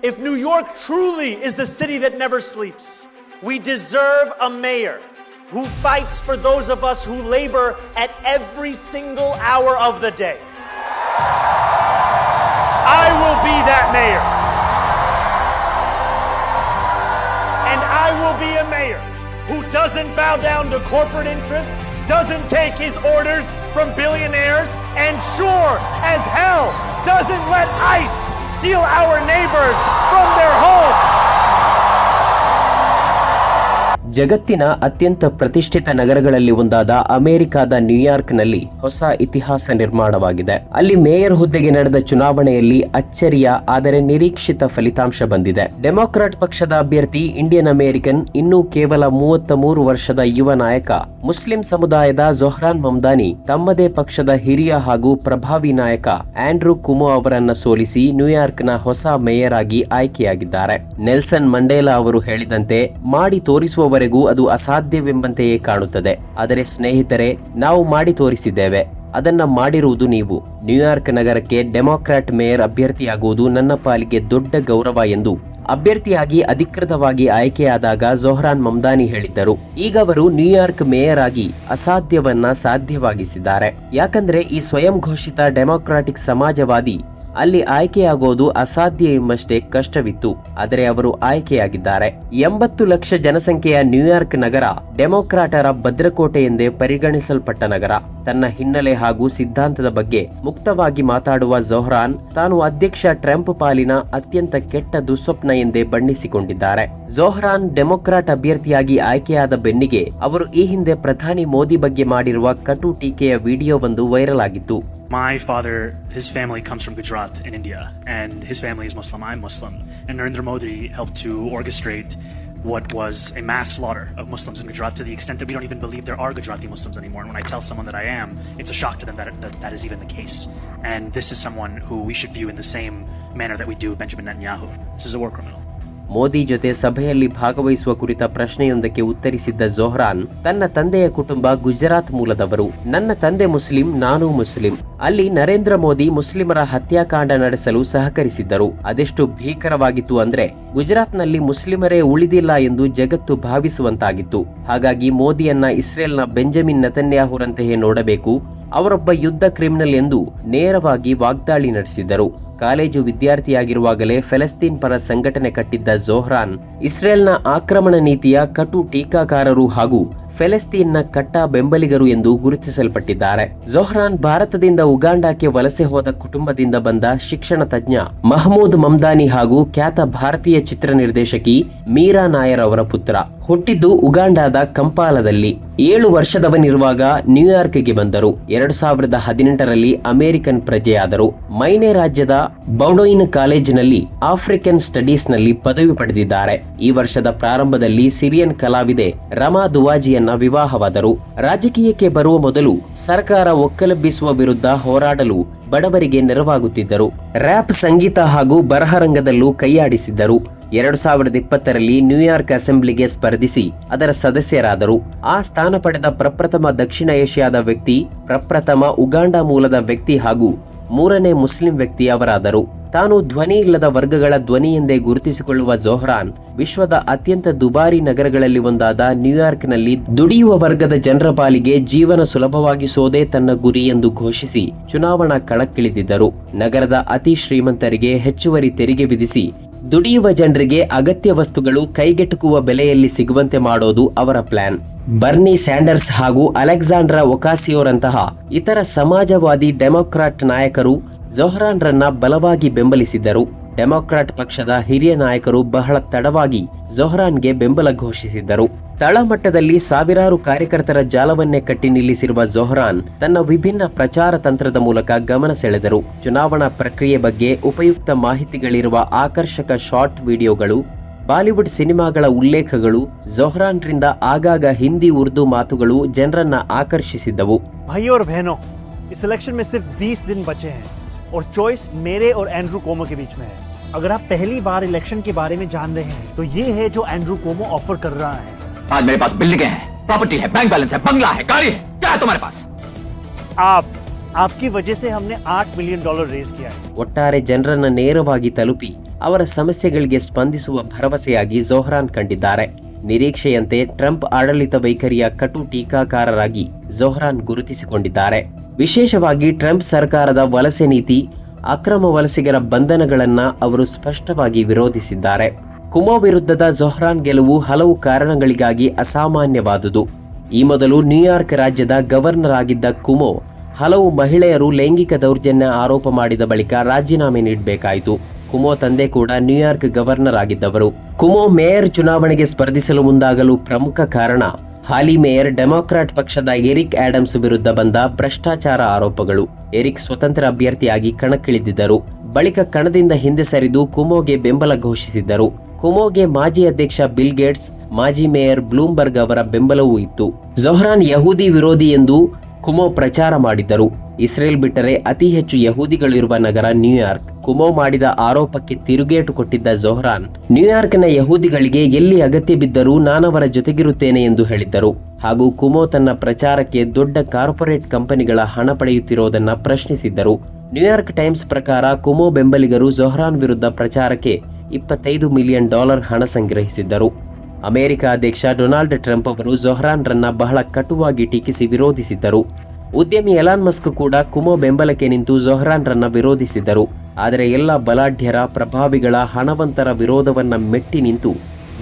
If New York truly is the city that never sleeps, we deserve a mayor who fights for those of us who labor at every single hour of the day. I will be that mayor. And I will be a mayor who doesn't bow down to corporate interests, doesn't take his orders from billionaires, and sure as hell doesn't let ICE steal our neighbors from ಜಗತ್ತಿನ ಅತ್ಯಂತ ಪ್ರತಿಷ್ಠಿತ ನಗರಗಳಲ್ಲಿ ಒಂದಾದ ಅಮೆರಿಕದ ನ್ಯೂಯಾರ್ಕ್ನಲ್ಲಿ ಹೊಸ ಇತಿಹಾಸ ನಿರ್ಮಾಣವಾಗಿದೆ. ಅಲ್ಲಿ ಮೇಯರ್ ಹುದ್ದೆಗೆ ನಡೆದ ಚುನಾವಣೆಯಲ್ಲಿ ಅಚ್ಚರಿಯ, ಆದರೆ ನಿರೀಕ್ಷಿತ ಫಲಿತಾಂಶ ಬಂದಿದೆ. ಡೆಮಾಕ್ರಾಟ್ ಪಕ್ಷದ ಅಭ್ಯರ್ಥಿ, ಇಂಡಿಯನ್ ಅಮೆರಿಕನ್, ಇನ್ನೂ ಕೇವಲ ಮೂವತ್ತ ಮೂರು ವರ್ಷದ ಯುವ ನಾಯಕ, ಮುಸ್ಲಿಂ ಸಮುದಾಯದ ಜೊಹ್ರಾನ್ ಮಮ್ದಾನಿ, ತಮ್ಮದೇ ಪಕ್ಷದ ಹಿರಿಯ ಹಾಗೂ ಪ್ರಭಾವಿ ನಾಯಕ ಆಂಡ್ರೂ ಕುಮೋ ಅವರನ್ನ ಸೋಲಿಸಿ ನ್ಯೂಯಾರ್ಕ್ನ ಹೊಸ ಮೇಯರ್ ಆಗಿ ಆಯ್ಕೆಯಾಗಿದ್ದಾರೆ. ನೆಲ್ಸನ್ ಮಂಡೇಲಾ ಅವರು ಹೇಳಿದಂತೆ, ಮಾಡಿ ತೋರಿಸುವವರೆಗೂ ಅದು ಅಸಾಧ್ಯವೆಂಬಂತೆಯೇ ಕಾಣುತ್ತದೆ. ಆದರೆ ಸ್ನೇಹಿತರೆ, ನಾವು ಮಾಡಿ ತೋರಿಸಿದ್ದೇವೆ. ಅದನ್ನ ಮಾಡಿರುವುದು ನೀವು. ನ್ಯೂಯಾರ್ಕ್ ನಗರಕ್ಕೆ ಡೆಮಾಕ್ರಾಟ್ ಮೇಯರ್ ಅಭ್ಯರ್ಥಿಯಾಗುವುದು ನನ್ನ ಪಾಲಿಗೆ ದೊಡ್ಡ ಗೌರವ ಎಂದು ಅಭ್ಯರ್ಥಿಯಾಗಿ ಅಧಿಕೃತವಾಗಿ ಆಯ್ಕೆಯಾದಾಗ ಜೊಹ್ರಾನ್ ಮಮ್ದಾನಿ ಹೇಳಿದ್ದರು. ಈಗ ಅವರು ನ್ಯೂಯಾರ್ಕ್ ಮೇಯರ್ ಆಗಿ ಅಸಾಧ್ಯವನ್ನ ಸಾಧ್ಯವಾಗಿಸಿದ್ದಾರೆ. ಯಾಕಂದ್ರೆ ಈ ಸ್ವಯಂ ಘೋಷಿತ ಡೆಮಾಕ್ರಾಟಿಕ್ ಸಮಾಜವಾದಿ ಅಲ್ಲಿ ಆಯ್ಕೆಯಾಗೋದು ಅಸಾಧ್ಯ ಎಂಬಷ್ಟೇ ಕಷ್ಟವಿತ್ತು. ಆದರೆ ಅವರು ಆಯ್ಕೆಯಾಗಿದ್ದಾರೆ. ಎಂಬತ್ತು ಲಕ್ಷ ಜನಸಂಖ್ಯೆಯ ನ್ಯೂಯಾರ್ಕ್ ನಗರ, ಡೆಮೊಕ್ರಾಟರ ಭದ್ರಕೋಟೆ ಎಂದೇ ಪರಿಗಣಿಸಲ್ಪಟ್ಟ ನಗರ. ತನ್ನ ಹಿನ್ನೆಲೆ ಹಾಗೂ ಸಿದ್ಧಾಂತದ ಬಗ್ಗೆ ಮುಕ್ತವಾಗಿ ಮಾತಾಡುವ ಜೊಹ್ರಾನ್, ತಾನು ಅಧ್ಯಕ್ಷ ಟ್ರಂಪ್ ಪಾಲಿನ ಅತ್ಯಂತ ಕೆಟ್ಟ ದುಸ್ವಪ್ನ ಎಂದೇ ಬಣ್ಣಿಸಿಕೊಂಡಿದ್ದಾರೆ. ಜೊಹ್ರಾನ್ ಡೆಮೊಕ್ರಾಟ್ ಅಭ್ಯರ್ಥಿಯಾಗಿ ಆಯ್ಕೆಯಾದ ಬೆನ್ನಿಗೆ ಅವರು ಈ ಹಿಂದೆ ಪ್ರಧಾನಿ ಮೋದಿ ಬಗ್ಗೆ ಮಾಡಿರುವ ಕಟು ಟೀಕೆಯ ವಿಡಿಯೋವೊಂದು ವೈರಲ್ ಆಗಿತ್ತು. My father, his family comes from Gujarat in India, and his family is Muslim. I'm Muslim. And Narendra Modi helped to orchestrate what was a mass slaughter of Muslims in Gujarat to the extent that we don't even believe there are Gujarati Muslims anymore. And when I tell someone that I am, it's a shock to them that that, that is even the case. And this is someone who we should view in the same manner that we do Benjamin Netanyahu. This is a war criminal. Modi ಜೊತೆ ಸಭೆಯಲ್ಲಿ ಭಾಗವಹಿಸುವ ಕುರಿತ ಪ್ರಶ್ನೆಯೊಂದಕ್ಕೆ ಉತ್ತರಿಸಿದ್ದ ಜೊಹ್ರಾನ್, ತನ್ನ ತಂದೆಯ ಕುಟುಂಬ ಗುಜರಾತ್ ಮೂಲದವರು. ನನ್ನ ತಂದೆ ಮುಸ್ಲಿಂ, ನಾನು ಮುಸ್ಲಿಂ. ಅಲ್ಲಿ ನರೇಂದ್ರ ಮೋದಿ ಮುಸ್ಲಿಮರ ಹತ್ಯಾಕಾಂಡ ನಡೆಸಲು ಸಹಕರಿಸಿದ್ದರು. ಅದೆಷ್ಟು ಭೀಕರವಾಗಿತ್ತು ಅಂದ್ರೆ, ಗುಜರಾತ್ನಲ್ಲಿ ಮುಸ್ಲಿಮರೇ ಉಳಿದಿಲ್ಲ ಎಂದು ಜಗತ್ತು ಭಾವಿಸುವಂತಾಗಿತ್ತು. ಹಾಗಾಗಿ ಮೋದಿಯನ್ನ ಇಸ್ರೇಲ್ನ ಬೆಂಜಮಿನ್ ನತನ್ಯಾಹುರಂತೆಯೇ ನೋಡಬೇಕು. ಅವರೊಬ್ಬ ಯುದ್ಧ ಕ್ರಿಮಿನಲ್ ಎಂದು ನೇರವಾಗಿ ವಾಗ್ದಾಳಿ ನಡೆಸಿದ್ದರು. ಕಾಲೇಜು ವಿದ್ಯಾರ್ಥಿಯಾಗಿರುವಾಗಲೇ ಫೆಲಸ್ತೀನ್ ಪರ ಸಂಘಟನೆ ಕಟ್ಟಿದ್ದ ಜೋಹ್ರಾನ್, ಇಸ್ರೇಲ್ನ ಆಕ್ರಮಣ ನೀತಿಯ ಕಟು ಟೀಕಾಕಾರರು ಹಾಗೂ ಫೆಲೆಸ್ತೀನ್ನ ಕಟ್ಟ ಬೆಂಬಲಿಗರು ಎಂದು ಗುರುತಿಸಲ್ಪಟ್ಟಿದ್ದಾರೆ. ಜೊಹ್ರಾನ್ ಭಾರತದಿಂದ ಉಗಾಂಡಾಕ್ಕೆ ವಲಸೆ ಹೋದ ಕುಟುಂಬದಿಂದ ಬಂದ ಶಿಕ್ಷಣ ತಜ್ಞ ಮಹಮೂದ್ ಮಮ್ದಾನಿ ಹಾಗೂ ಖ್ಯಾತ ಭಾರತೀಯ ಚಿತ್ರ ನಿರ್ದೇಶಕಿ ಮೀರಾ ನಾಯರ್ ಅವರ ಪುತ್ರ. ಹುಟ್ಟಿದ್ದು ಉಗಾಂಡಾದ ಕಂಪಾಲದಲ್ಲಿ. ಏಳು ವರ್ಷದವನಿರುವಾಗ ನ್ಯೂಯಾರ್ಕ್ಗೆ ಬಂದರು. ಎರಡು ಸಾವಿರದ ಹದಿನೆಂಟರಲ್ಲಿ ಅಮೆರಿಕನ್ ಪ್ರಜೆಯಾದರು. ಮೈನೆ ರಾಜ್ಯದ ಬೌಡೋಯಿನ್ ಕಾಲೇಜಿನಲ್ಲಿ ಆಫ್ರಿಕನ್ ಸ್ಟಡೀಸ್ನಲ್ಲಿ ಪದವಿ ಪಡೆದಿದ್ದಾರೆ. ಈ ವರ್ಷದ ಪ್ರಾರಂಭದಲ್ಲಿ ಸಿರಿಯನ್ ಕಲಾವಿದೆ ರಮಾ ದುವಾಜಿಯನ್ನ ವಿವಾಹವಾದರು. ರಾಜಕೀಯಕ್ಕೆ ಬರುವ ಮೊದಲು ಸರ್ಕಾರ ಒಕ್ಕಲೆಬ್ಬಿಸುವ ವಿರುದ್ಧ ಹೋರಾಡಲು ಬಡವರಿಗೆ ನೆರವಾಗುತ್ತಿದ್ದರು. ರ್ಯಾಪ್ ಸಂಗೀತ ಹಾಗೂ ಬರಹರಂಗದಲ್ಲೂ ಕೈಯಾಡಿಸಿದ್ದರು. ಎರಡು ಸಾವಿರದ ಇಪ್ಪತ್ತರಲ್ಲಿ ನ್ಯೂಯಾರ್ಕ್ ಅಸೆಂಬ್ಲಿಗೆ ಸ್ಪರ್ಧಿಸಿ ಅದರ ಸದಸ್ಯರಾದರು. ಆ ಸ್ಥಾನ ಪಡೆದ ಪ್ರಪ್ರಥಮ ದಕ್ಷಿಣ ಏಷ್ಯಾದ ವ್ಯಕ್ತಿ, ಪ್ರಪ್ರಥಮ ಉಗಾಂಡ ಮೂಲದ ವ್ಯಕ್ತಿ ಹಾಗೂ ಮೂರನೇ ಮುಸ್ಲಿಂ ವ್ಯಕ್ತಿ ಅವರಾದರು. ತಾನು ಧ್ವನಿ ಇಲ್ಲದ ವರ್ಗಗಳ ಧ್ವನಿ ಎಂದೇ ಗುರುತಿಸಿಕೊಳ್ಳುವ ಜೊಹ್ರಾನ್ ವಿಶ್ವದ ಅತ್ಯಂತ ದುಬಾರಿ ನಗರಗಳಲ್ಲಿ ಒಂದಾದ ನ್ಯೂಯಾರ್ಕ್ನಲ್ಲಿ ದುಡಿಯುವ ವರ್ಗದ ಜನರ ಪಾಲಿಗೆ ಜೀವನ ಸುಲಭವಾಗಿಸೋದೇ ತನ್ನ ಗುರಿ ಎಂದು ಘೋಷಿಸಿ ಚುನಾವಣಾ ಕಣಕ್ಕಿಳಿದಿದ್ದರು. ನಗರದ ಅತಿ ಶ್ರೀಮಂತರಿಗೆ ಹೆಚ್ಚುವರಿ ತೆರಿಗೆ ವಿಧಿಸಿ ದುಡಿಯುವ ಜನರಿಗೆ ಅಗತ್ಯ ವಸ್ತುಗಳು ಕೈಗೆಟುಕುವ ಬೆಲೆಯಲ್ಲಿ ಸಿಗುವಂತೆ ಮಾಡೋದು ಅವರ ಪ್ಲಾನ್. ಬರ್ನಿ ಸ್ಯಾಂಡರ್ಸ್ ಹಾಗೂ ಅಲೆಕ್ಸಾಂಡ್ರಾ ಒಕಾಸಿಯೋರಂತಹ ಇತರ ಸಮಾಜವಾದಿ ಡೆಮೊಕ್ರಾಟ್ ನಾಯಕರು ಜೊಹ್ರಾನ್ರನ್ನ ಬಲವಾಗಿ ಬೆಂಬಲಿಸಿದ್ದರು. ಡೆಮಾಕ್ರಾಟ್ ಪಕ್ಷದ ಹಿರಿಯ ನಾಯಕರು ಬಹಳ ತಡವಾಗಿ ಜೊಹ್ರಾನ್ಗೆ ಬೆಂಬಲ ಘೋಷಿಸಿದ್ದರು. ತಳಮಟ್ಟದಲ್ಲಿ ಸಾವಿರಾರು ಕಾರ್ಯಕರ್ತರ ಜಾಲವನ್ನೇ ಕಟ್ಟಿ ನಿಲ್ಲಿಸಿರುವ ಜೊಹ್ರಾನ್ ತನ್ನ ವಿಭಿನ್ನ ಪ್ರಚಾರ ತಂತ್ರದ ಮೂಲಕ ಗಮನ ಸೆಳೆದರು. ಚುನಾವಣಾ ಪ್ರಕ್ರಿಯೆ ಬಗ್ಗೆ ಉಪಯುಕ್ತ ಮಾಹಿತಿಗಳಿರುವ ಆಕರ್ಷಕ ಶಾರ್ಟ್ ವಿಡಿಯೋಗಳು, ಬಾಲಿವುಡ್ ಸಿನಿಮಾಗಳ ಉಲ್ಲೇಖಗಳು, ಜೊಹ್ರಾನ್ರಿಂದ ಆಗಾಗ ಹಿಂದಿ ಉರ್ದು ಮಾತುಗಳು ಜನರನ್ನ ಆಕರ್ಷಿಸಿದ್ದವು. और बहनों इस इलेक्शन में सिर्फ 20 दिन बचे हैं और चॉइस मेरे और एंड्रू कोमो के बीच में है अगर आप पहली बार इलेक्शन के बारे में जान रहे हैं तो ये है जो एंड्रू कोमो ऑफर कर रहा है आज मेरे पास बिल्डिंगें हैं प्रॉपर्टी है बैंक बैलेंस है बंगला है गाड़ी है क्या है तुम्हारे पास आप आपकी वजह से हमने आठ मिलियन डॉलर रेज किया है ಒಟ್ಟಾರೆ ಜನರನ್ನ ನೇರವಾಗಿ ತಲುಪಿ ಅವರ ಸಮಸ್ಯೆಗಳಿಗೆ ಸ್ಪಂದಿಸುವ ಭರವಸೆಯಾಗಿ ಜೊಹ್ರಾನ್ ಕಂಡಿದ್ದಾರೆ ನಿರೀಕ್ಷೆಯಂತೆ ಟ್ರಂಪ್ ಆಡಳಿತ ವೈಖರಿಯ ಕಟು ಟೀಕಾಕಾರರಾಗಿ ಜೊಹ್ರಾನ್ ಗುರುತಿಸಿಕೊಂಡಿದ್ದಾರೆ ವಿಶೇಷವಾಗಿ ಟ್ರಂಪ್ ಸರ್ಕಾರದ ವಲಸೆ ನೀತಿ, ಅಕ್ರಮ ವಲಸಿಗರ ಬಂಧನಗಳನ್ನು ಅವರು ಸ್ಪಷ್ಟವಾಗಿ ವಿರೋಧಿಸಿದ್ದಾರೆ. ಕುಮೋ ವಿರುದ್ಧದ ಜೊಹ್ರಾನ್ ಗೆಲುವು ಹಲವು ಕಾರಣಗಳಿಗಾಗಿ ಅಸಾಮಾನ್ಯವಾದುದು. ಈ ಮೊದಲು ನ್ಯೂಯಾರ್ಕ್ ರಾಜ್ಯದ ಗವರ್ನರ್ ಆಗಿದ್ದ ಕುಮೋ, ಹಲವು ಮಹಿಳೆಯರು ಲೈಂಗಿಕ ದೌರ್ಜನ್ಯ ಆರೋಪ ಮಾಡಿದ ಬಳಿಕ ರಾಜೀನಾಮೆ ನೀಡಬೇಕಾಯಿತು. ಕುಮೋ ತಂದೆ ಕೂಡ ನ್ಯೂಯಾರ್ಕ್ ಗವರ್ನರ್ ಆಗಿದ್ದವರು. ಕುಮೋ ಮೇಯರ್ ಚುನಾವಣೆಗೆ ಸ್ಪರ್ಧಿಸಲು ಮುಂದಾಗಲು ಪ್ರಮುಖ ಕಾರಣ ಹಾಲಿ ಮೇಯರ್ ಡೆಮಾಕ್ರಾಟ್ ಪಕ್ಷದ ಎರಿಕ್ ಆಡಮ್ಸ್ ವಿರುದ್ಧ ಬಂದ ಭ್ರಷ್ಟಾಚಾರ ಆರೋಪಗಳು. ಎರಿಕ್ ಸ್ವತಂತ್ರ ಅಭ್ಯರ್ಥಿಯಾಗಿ ಕಣಕ್ಕಿಳಿದಿದ್ದರು. ಬಳಿಕ ಕಣದಿಂದ ಹಿಂದೆ ಸರಿದು ಕುಮೋಗೆ ಬೆಂಬಲ ಘೋಷಿಸಿದ್ದರು. ಕುಮೋಗೆ ಮಾಜಿ ಅಧ್ಯಕ್ಷ ಬಿಲ್ ಗೇಟ್ಸ್, ಮಾಜಿ ಮೇಯರ್ ಬ್ಲೂಮ್ಬರ್ಗ್ ಅವರ ಬೆಂಬಲವೂ ಇತ್ತು. ಜೊಹ್ರಾನ್ ಯಹೂದಿ ವಿರೋಧಿ ಎಂದು ಕುಮೋ ಪ್ರಚಾರ ಮಾಡಿದ್ದರು. ಇಸ್ರೇಲ್ ಬಿಟ್ಟರೆ ಅತಿ ಹೆಚ್ಚು ಯಹೂದಿಗಳಿರುವ ನಗರ ನ್ಯೂಯಾರ್ಕ್. ಕುಮೋ ಮಾಡಿದ ಆರೋಪಕ್ಕೆ ತಿರುಗೇಟು ಕೊಟ್ಟಿದ್ದ ಜೊಹ್ರಾನ್, ನ್ಯೂಯಾರ್ಕ್ನ ಯಹೂದಿಗಳಿಗೆ ಎಲ್ಲಿ ಅಗತ್ಯ ಬಿದ್ದರೂ ನಾನವರ ಜೊತೆಗಿರುತ್ತೇನೆ ಎಂದು ಹೇಳಿದ್ದರು. ಹಾಗೂ ಕುಮೋ ತನ್ನ ಪ್ರಚಾರಕ್ಕೆ ದೊಡ್ಡ ಕಾರ್ಪೊರೇಟ್ ಕಂಪನಿಗಳ ಹಣ ಪಡೆಯುತ್ತಿರುವುದನ್ನ ಪ್ರಶ್ನಿಸಿದ್ದರು. ನ್ಯೂಯಾರ್ಕ್ ಟೈಮ್ಸ್ ಪ್ರಕಾರ ಕುಮೋ ಬೆಂಬಲಿಗರು ಜೊಹ್ರಾನ್ ವಿರುದ್ಧ ಪ್ರಚಾರಕ್ಕೆ ಇಪ್ಪತ್ತೈದು ಮಿಲಿಯನ್ ಡಾಲರ್ ಹಣ ಸಂಗ್ರಹಿಸಿದ್ದರು. ಅಮೆರಿಕ ಅಧ್ಯಕ್ಷ ಡೊನಾಲ್ಡ್ ಟ್ರಂಪ್ ಅವರು ಜೊಹ್ರಾನ್ರನ್ನ ಬಹಳ ಕಟುವಾಗಿ ಟೀಕಿಸಿ ವಿರೋಧಿಸಿದ್ದರು. ಉದ್ಯಮಿ ಎಲಾನ್ ಮಸ್ಕ್ ಕೂಡ ಕುಮೋ ಬೆಂಬಲಕ್ಕೆ ನಿಂತು ಜೊಹ್ರಾನ್ರನ್ನ ವಿರೋಧಿಸಿದ್ದರು. ಆದರೆ ಎಲ್ಲ ಬಲಾಢ್ಯರ, ಪ್ರಭಾವಿಗಳ ಹಣವಂತರ ವಿರೋಧವನ್ನ ಮೆಟ್ಟಿ ನಿಂತು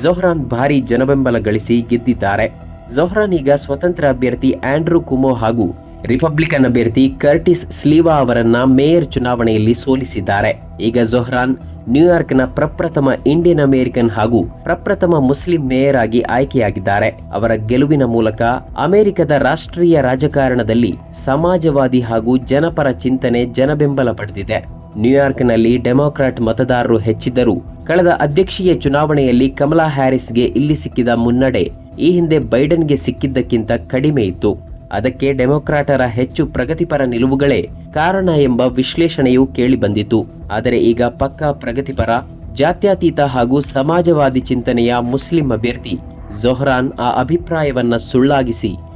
ಜೊಹ್ರಾನ್ ಭಾರೀ ಜನಬೆಂಬಲ ಗಳಿಸಿ ಗೆದ್ದಿದ್ದಾರೆ. ಜೊಹ್ರಾನ್ ಈಗ ಸ್ವತಂತ್ರ ಅಭ್ಯರ್ಥಿ ಆಂಡ್ರೂ ಕುಮೋ ಹಾಗೂ ರಿಪಬ್ಲಿಕನ್ ಅಭ್ಯರ್ಥಿ ಕರ್ಟಿಸ್ ಸ್ಲೀವಾ ಅವರನ್ನ ಮೇಯರ್ ಚುನಾವಣೆಯಲ್ಲಿ ಸೋಲಿಸಿದ್ದಾರೆ. ಈಗ ಜೊಹ್ರಾನ್ ನ್ಯೂಯಾರ್ಕ್ನ ಪ್ರಪ್ರಥಮ ಇಂಡಿಯನ್ ಅಮೆರಿಕನ್ ಹಾಗೂ ಪ್ರಪ್ರಥಮ ಮುಸ್ಲಿಂ ಮೇಯರ್ ಆಗಿ ಆಯ್ಕೆಯಾಗಿದ್ದಾರೆ. ಅವರ ಗೆಲುವಿನ ಮೂಲಕ ಅಮೆರಿಕದ ರಾಷ್ಟ್ರೀಯ ರಾಜಕಾರಣದಲ್ಲಿ ಸಮಾಜವಾದಿ ಹಾಗೂ ಜನಪರ ಚಿಂತನೆ ಜನಬೆಂಬಲ ಪಡೆದಿದೆ. ನ್ಯೂಯಾರ್ಕ್ನಲ್ಲಿ ಡೆಮಾಕ್ರಾಟ್ ಮತದಾರರು ಹೆಚ್ಚಿದ್ದರೂ ಕಳೆದ ಅಧ್ಯಕ್ಷೀಯ ಚುನಾವಣೆಯಲ್ಲಿ ಕಮಲಾ ಹ್ಯಾರಿಸ್ಗೆ ಇಲ್ಲಿ ಸಿಕ್ಕಿದ ಮುನ್ನಡೆ ಈ ಹಿಂದೆ ಬೈಡನ್ಗೆ ಸಿಕ್ಕಿದ್ದಕ್ಕಿಂತ ಕಡಿಮೆ ಇತ್ತು. ಅದಕ್ಕೆ ಡೆಮೊಕ್ರಾಟರ ಹೆಚ್ಚು ಪ್ರಗತಿಪರ ನಿಲುವುಗಳೇ ಕಾರಣ ಎಂಬ ವಿಶ್ಲೇಷಣೆಯೂ ಕೇಳಿಬಂದಿತು ಆದರೆ ಈಗ ಪಕ್ಕಾ ಪ್ರಗತಿಪರ, ಜಾತ್ಯತೀತ ಹಾಗೂ ಸಮಾಜವಾದಿ ಚಿಂತನೆಯ ಮುಸ್ಲಿಂ ಅಭ್ಯರ್ಥಿ ಜೊಹ್ರಾನ್ ಆ ಅಭಿಪ್ರಾಯವನ್ನ ಸುಳ್ಳಾಗಿಸಿ.